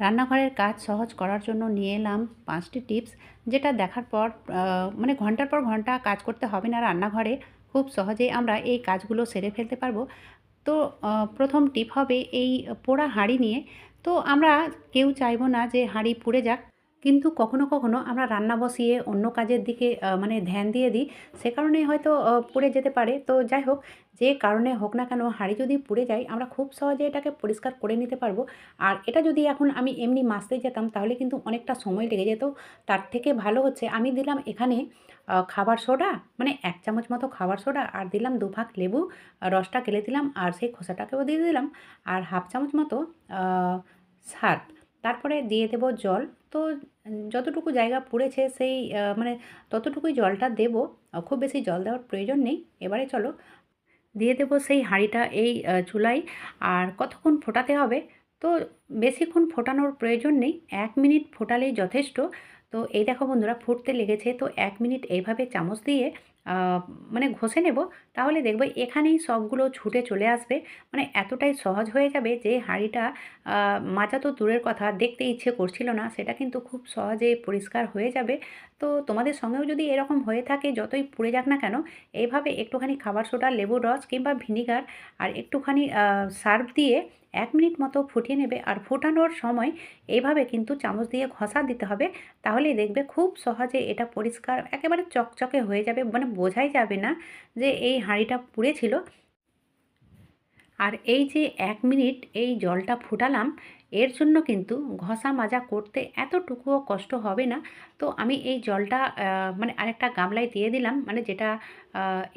রান্নাঘরের কাজ সহজ করার জন্য নিয়ে এলাম পাঁচটি টিপস, যেটা দেখার পর মানে ঘণ্টার পর ঘণ্টা কাজ করতে হবে না রান্নাঘরে। খুব সহজেই আমরা এই কাজগুলো সেরে ফেলতে পারব। তো প্রথম টিপ হবে এই পোড়া হাঁড়ি নিয়ে। তো আমরা কেউ চাইব না যে হাঁড়ি পুড়ে যাক। কিন্তু কখনো কখনো আমরা রান্না বসিয়ে অন্য কাজের দিকে মানে ধ্যান দিয়ে দিই, সে কারণে হয়তো পুড়ে যেতে পারে। তো যাই হোক, যে কারণে হোক না কেন হাঁড়ি যদি পুড়ে যায়, আমরা খুব সহজে এটাকে পরিষ্কার করে নিতে পারব। আর এটা যদি এখন আমি এমনি মাজতে যেতাম, তাহলে কিন্তু অনেকটা সময় লেগে যেত। তার থেকে ভালো হচ্ছে, আমি দিলাম এখানে খাবার সোডা মানে এক চামচ মতো খাবার সোডা, আর দিলাম দু ভাগ লেবু, রসটা গেলে দিলাম, আর সেই খোসাটাকেও দিয়ে দিলাম। আর হাফ চামচ মতো সার্ফ। তারপরে দিয়ে দেব জল। যতটুকু জায়গা পুড়েছে সেই মানে ততটুকুই জলটা দেব। খুব বেশি জল দেওয়ার প্রয়োজন নেই। এবারে চলো, দিয়ে দেব সেই হাঁড়িটা এই চুলায়। আর কতক্ষণ ফোটাতে হবে? তো বেশিক্ষণ ফোটানোর প্রয়োজন নেই। এক মিনিট ফোটালেই যথেষ্ট। তো এই দেখো বন্ধুরা, ফুটতে লেগেছে। তো এক মিনিট এইভাবে চামচ দিয়ে মানে ঘষে নেব। তাহলে দেখবে এখানেই সবগুলো ছুটে চলে আসবে। মানে এতটাই সহজ হয়ে যাবে যে হাঁড়িটা মাজা তো দূরের কথা, দেখতে ইচ্ছে করছিল না, সেটা কিন্তু খুব সহজে পরিষ্কার হয়ে যাবে। তো তোমাদের সঙ্গেও যদি এরকম হয়ে থাকে, যতই পুড়ে যাক না কেন এইভাবে একটুখানি খাবার সোডা, লেবুর রস কিংবা ভিনিগার আর একটুখানি সার্ফ দিয়ে এক মিনিট মতো ফুটিয়ে নেবে। আর ফোটানোর সময় এইভাবে কিন্তু চামচ দিয়ে ঘষা দিতে হবে। তাহলেই দেখবে খুব সহজে এটা পরিষ্কার একেবারে চকচকে হয়ে যাবে। মানে বোঝাই যাবে না যে এই হাঁড়িটা পুড়েছিল। আর এই যে এক মিনিট এই জলটা ফুটালাম, এর জন্য কিন্তু ঘষা মাজা করতে এতটুকুও কষ্ট হবে না। তো আমি এই জলটা মানে আরেকটা গামলায় দিয়ে দিলাম মানে যেটা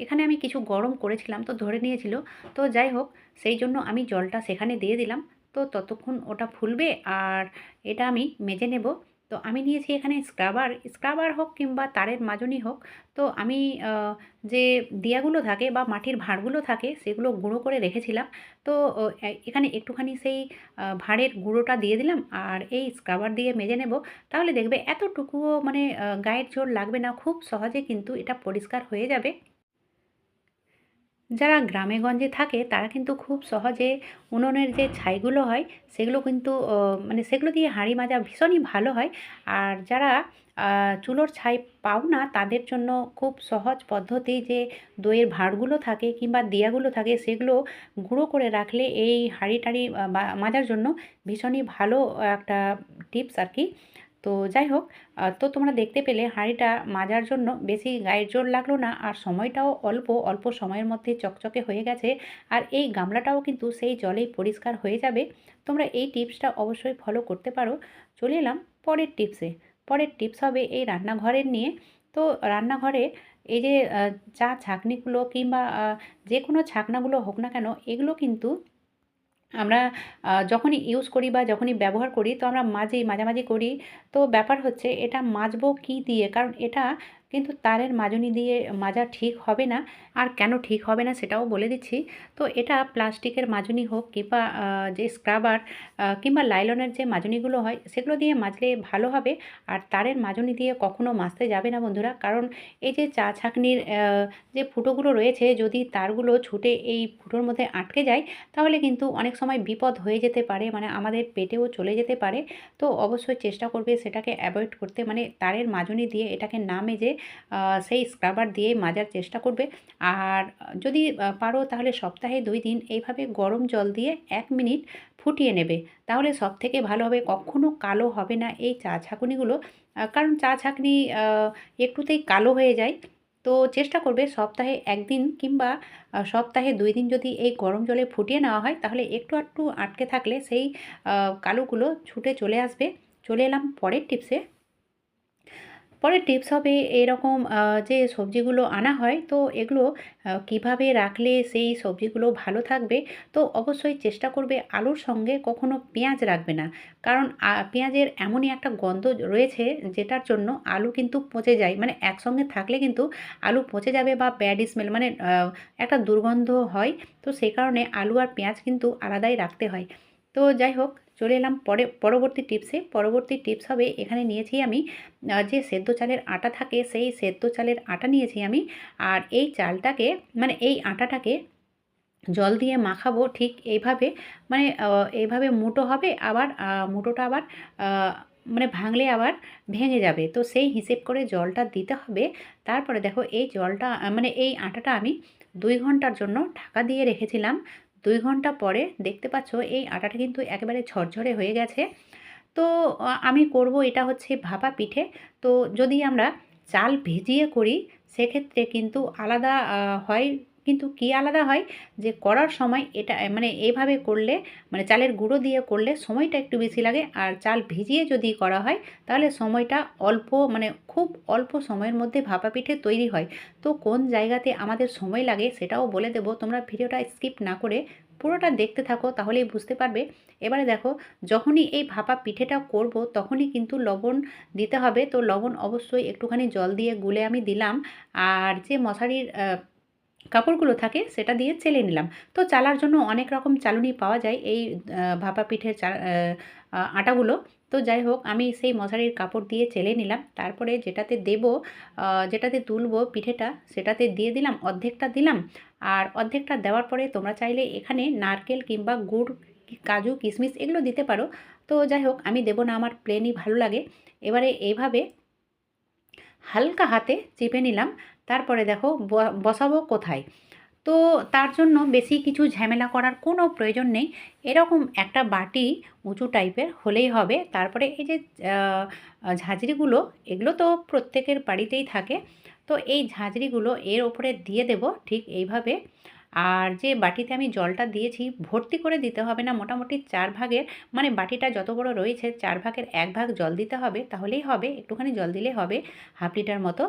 এখানে আমি কিছু গরম করেছিলাম, তো ধরে নিয়েছিল। তো যাই হোক, সেই জন্য আমি জলটা সেখানে দিয়ে দিলাম। তো ততক্ষণ ওটা ফুলবে, আর এটা আমি মেজে নেব। তো আমি নিয়েছি এখানে স্ক্রাবার স্ক্রাবার হোক কিংবা তারের মাজনি হোক, তো আমি যে দিয়াগুলো থাকে বা মাটির ভাঁড়গুলো থাকে সেগুলো গুঁড়ো করে রেখেছিলাম। তো এখানে একটুখানি সেই ভাঁড়ের গুঁড়োটা দিয়ে দিলাম আর এই স্ক্রাবার দিয়ে মেজে নেব। তাহলে দেখবে এতটুকুও মানে গায়ের জোর লাগবে না, খুব সহজে কিন্তু এটা পরিষ্কার হয়ে যাবে। যারা গ্রামে গঞ্জে থাকে, তারা কিন্তু খুব সহজে উনুনের যে ছাইগুলো হয়, সেগুলো কিন্তু মানে সেগুলো দিয়ে হাঁড়ি মাজা ভীষণই ভালো হয়। আর যারা চুলোর ছাই পাও না, তাদের জন্য খুব সহজ পদ্ধতি যে দইয়ের ভাঁড়গুলো থাকে কিংবা দিয়াগুলো থাকে, সেগুলো গুঁড়ো করে রাখলে এই হাঁড়ি টাড়ি মাজার জন্য ভীষণই ভালো একটা টিপস আর কি। তো যাই হোক তো তোমরা দেখতে পেলে হাঁড়িটা মাজার জন্য বেশি গায়ের জোর লাগল না আর সময়টাও অল্প অল্প সময়ের মধ্যে চকচকে হয়ে গেছে আর এই গামলাটাও কিন্তু সেই জলেই পরিষ্কার হয়ে যাবে। তোমরা এই টিপসটা অবশ্যই ফলো করতে পারো। চলে এলাম পরের টিপসে। পরের টিপস হবে এই রান্নাঘরের নিয়ে। তো রান্নাঘরে এই যে চা ছাঁকনিগুলো কিংবা যে কোনো ছাকনাগুলো হোক না কেন, এগুলো কিন্তু আমরা যখনই ইউজ করি বা যখনই ব্যবহার করি, তো আমরা মাঝেই মাঝামাঝি করি। তো ব্যাপার হচ্ছে, এটা মাজবো কী দিয়ে? কারণ এটা কিন্তু তারের মাজনি দিয়ে মাজা ঠিক হবে না, আর কেন ঠিক হবে না সেটাও বলে দিচ্ছি। তো এটা প্লাস্টিকের মাজনি হোক কিংবা যে স্ক্রাবার কিংবা লাইলনের যে মাজনিগুলো হয়, সেগুলো দিয়ে মাজলে ভালো হবে। আর তারের মাজনি দিয়ে কখনো মাজতে যাবে না বন্ধুরা। কারণ এই যে চা ছাঁকনির যে ফুটোগুলো রয়েছে, যদি তারগুলো ছুটে এই ফুটোর মধ্যে আটকে যায়, তাহলে কিন্তু অনেক সময় বিপদ হয়ে যেতে পারে মানে আমাদের পেটেও চলে যেতে পারে। তো অবশ্যই চেষ্টা করবে সেটাকে অ্যাভয়েড করতে মানে তারের মাজনি দিয়ে এটাকে না মেজে সেই স্ক্রাবার দিয়ে মাজার চেষ্টা করবে। আর যদি পারো তাহলে সপ্তাহে দুই দিন এইভাবে গরম জল দিয়ে এক মিনিট ফুটিয়ে নেবে। তাহলে সব থেকে ভালো হবে, কখনো কালো হবে না এই চা ছাঁকুনিগুলো। কারণ চা ছাঁকনি একটুতেই কালো হয়ে যায়। তো চেষ্টা করবে সপ্তাহে একদিন কিংবা সপ্তাহে দুই দিন যদি এই গরম জলে ফুটিয়ে নেওয়া হয়, তাহলে একটু একটু আটকে থাকলে সেই কালোগুলো ছুটে চলে আসবে। চলে এলাম পরের টিপসে পরের টিপস হবে এরকম যে সবজিগুলো আনা হয়, তো এগুলো কীভাবে রাখলে সেই সবজিগুলো ভালো থাকবে? তো অবশ্যই চেষ্টা করবে আলুর সঙ্গে কখনো পেঁয়াজ রাখবে না। কারণ পেঁয়াজের এমনই একটা গন্ধ রয়েছে যেটার জন্য আলু কিন্তু পচে যায়। মানে একসঙ্গে থাকলে কিন্তু আলু পচে যাবে বা ব্যাড স্মেল মানে একটা দুর্গন্ধ হয়। তো সেই কারণে আলু আর পেঁয়াজ কিন্তু আলাদাই রাখতে হয়। তো যাই হোক চলে এলাম পরে, পরবর্তী টিপসে। পরবর্তী টিপস হবে, এখানে নিয়েছি আমি যে সেদ্ধ চালের আটা থাকে, সেই সেদ্ধ চালের আটা নিয়েছি আমি। আর এই চালটাকে মানে এই আটাটাকে জল দিয়ে মাখাবো ঠিক এইভাবে মানে এইভাবে মুটো হবে, আবার মুটোটা আবার মানে ভাঙলে আবার ভেঙে যাবে। তো সেই হিসেব করে জলটা দিতে হবে। তারপরে দেখো, এই জলটা মানে এই আটাটা আমি দুই ঘণ্টার জন্য ঢাকা দিয়ে রেখেছিলাম। দুই ঘণ্টা পরে দেখতে পাচ্ছ এই আটাটা কিন্তু একেবারে ঝরঝরে হয়ে গেছে। তো আমি করব এটা হচ্ছে ভাপা পিঠে। তো যদি আমরা চাল ভিজিয়ে করি, সেক্ষেত্রে কিন্তু আলাদা হয় কিন্তু কি আলাদা হয় যে করার সময় এটা মানে এভাবে করলে মানে চালের গুঁড়ো দিয়ে করলে সময়টা একটু বেশি লাগে আর চাল ভিজিয়ে যদি করা হয় তাহলে সময়টা অল্প মানে খুব অল্প সময়ের মধ্যে ভাপা পিঠে তৈরি হয়। তো কোন জায়গাতে আমাদের সময় লাগে সেটাও বলে দেবো। তোমরা ভিডিওটা স্কিপ না করে পুরোটা দেখতে থাকো তাহলেই বুঝতে পারবে। এবারে দেখো, যখনই এই ভাপা পিঠেটা করব তখনই কিন্তু লবণ দিতে হবে। তো লবণ অবশ্যই একটুখানি জল দিয়ে গুলে আমি দিলাম। আর যে মশারির কাপড়গুলো থাকে, সেটা দিয়ে চেলে নিলাম। তো চালার জন্য অনেক রকম চালুনি পাওয়া যায় এই ভাপা পিঠের আটাগুলো। তো যাই হোক, আমি সেই মশারির কাপড় দিয়ে চেলে নিলাম। তারপরে যেটাতে দেব যেটাতে তুলবো পিঠেটা, সেটাতে দিয়ে দিলাম, অর্ধেকটা দিলাম। আর অর্ধেকটা দেওয়ার পরে তোমরা চাইলে এখানে নারকেল কিংবা গুড়, কাজু, কিশমিশ এগুলো দিতে পারো। তো যাই হোক, আমি দেবো না, আমার প্লেনই ভালো লাগে। এবারে এইভাবে হালকা হাতে চেপে নিলাম। তারপরে দেখো বসাবো কোথায়? তো তার জন্য বেশি কিছু ঝামেলা করার কোনো প্রয়োজন নেই। এরকম একটা বাটি উঁচু টাইপের হলেই হবে। তারপরে এই যে ঝাঁঝরিগুলো, এগুলো তো প্রত্যেকের বাড়িতেই থাকে। তো এই ঝাঁঝরিগুলো এর ওপরে দিয়ে দেব, ঠিক এইভাবে। আর যে বাটিতে আমি জলটা দিয়েছি, ভর্তি করে দিতে হবে না, মোটামুটি চার ভাগের মানে বাটিটা যত বড় রয়েছে, চার ভাগের এক ভাগ জল দিতে হবে, তাহলেই হবে, একটুখানি জল দিলে হবে, হাফ লিটার মতো।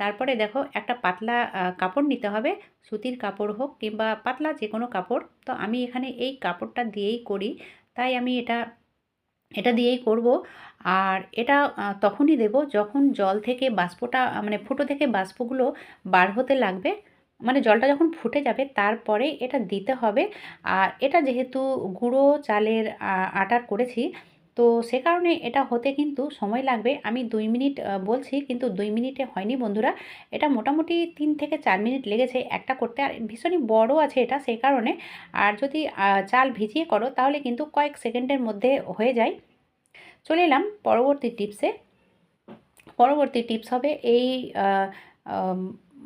তারপরে দেখো, একটা পাতলা কাপড় নিতে হবে, সুতির কাপড় হোক কিংবা পাতলা যে কোনো কাপড়। তো আমি এখানে এই কাপড়টা দিয়েই করি, তাই আমি এটা এটা দিয়েই করব। আর এটা তখনই দেব যখন জল থেকে বাষ্পটা মানে ফুটো থেকে বাষ্পগুলো বার হতে লাগবে। মানে জলটা যখন ফুটে যাবে তারপরে এটা দিতে হবে। আর এটা যেহেতু গুঁড়ো চালের আটার করেছি, তো সে কারণে এটা হতে কিন্তু সময় লাগবে। আমি দুই মিনিট বলছি কিন্তু দুই মিনিটে হয়নি বন্ধুরা। এটা মোটামুটি তিন থেকে চার মিনিট লেগেছে একটা করতে। আর ভীষণই বড় আছে এটা সেই কারণে। আর যদি চাল ভিজিয়ে করো তাহলে কিন্তু কয়েক সেকেন্ডের মধ্যে হয়ে যায়। চলে এলাম পরবর্তী টিপসে। পরবর্তী টিপস হবে এই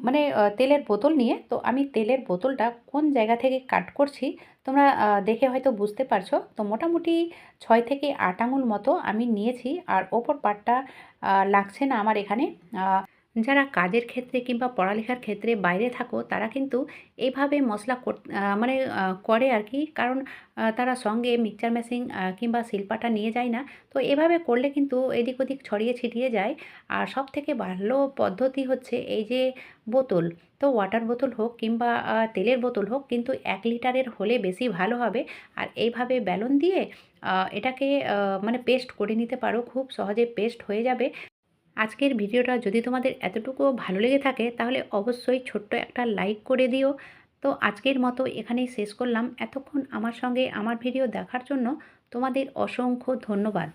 মানে তেলের বোতল নিয়ে। তো আমি তেলের বোতলটা কোন জায়গা থেকে কাট করছি, তোমরা দেখে হয়তো বুঝতে পারছ। তো মোটামুটি ছয় থেকে আট আঙুল মতো আমি নিয়েছি। আর ওপর পাটটা লাগছে না আমার এখানে। যারা কাজের ক্ষেত্রে কিংবা পড়ালেখার ক্ষেত্রে বাইরে থাকো, তারা কিন্তু এইভাবে মশলা মানে করে আর কি। কারণ তারা সঙ্গে মিক্সচার মেশিন কিংবা শিল্পাটা নিয়ে যায় না। তো এভাবে করলে কিন্তু এদিক ওদিক ছড়িয়ে ছিটিয়ে যায়। আর সব থেকে ভালো পদ্ধতি হচ্ছে এই যে বোতল। তো ওয়াটার বোতল হোক কিংবা তেলের বোতল হোক কিন্তু এক লিটারের হলে বেশি ভালো হবে। আর এইভাবে ব্যালন দিয়ে এটাকে মানে পেস্ট করে নিতে পারো। খুব সহজে পেস্ট হয়ে যাবে। আজকের ভিডিওটা যদি তোমাদের এতটুকুও ভালো লেগে থাকে, তাহলে অবশ্যই ছোট্ট একটা লাইক করে দিও। তো আজকের মতো এখানেই শেষ করলাম। এতক্ষণ আমার সঙ্গে আমার ভিডিও দেখার জন্য তোমাদের অসংখ্য ধন্যবাদ।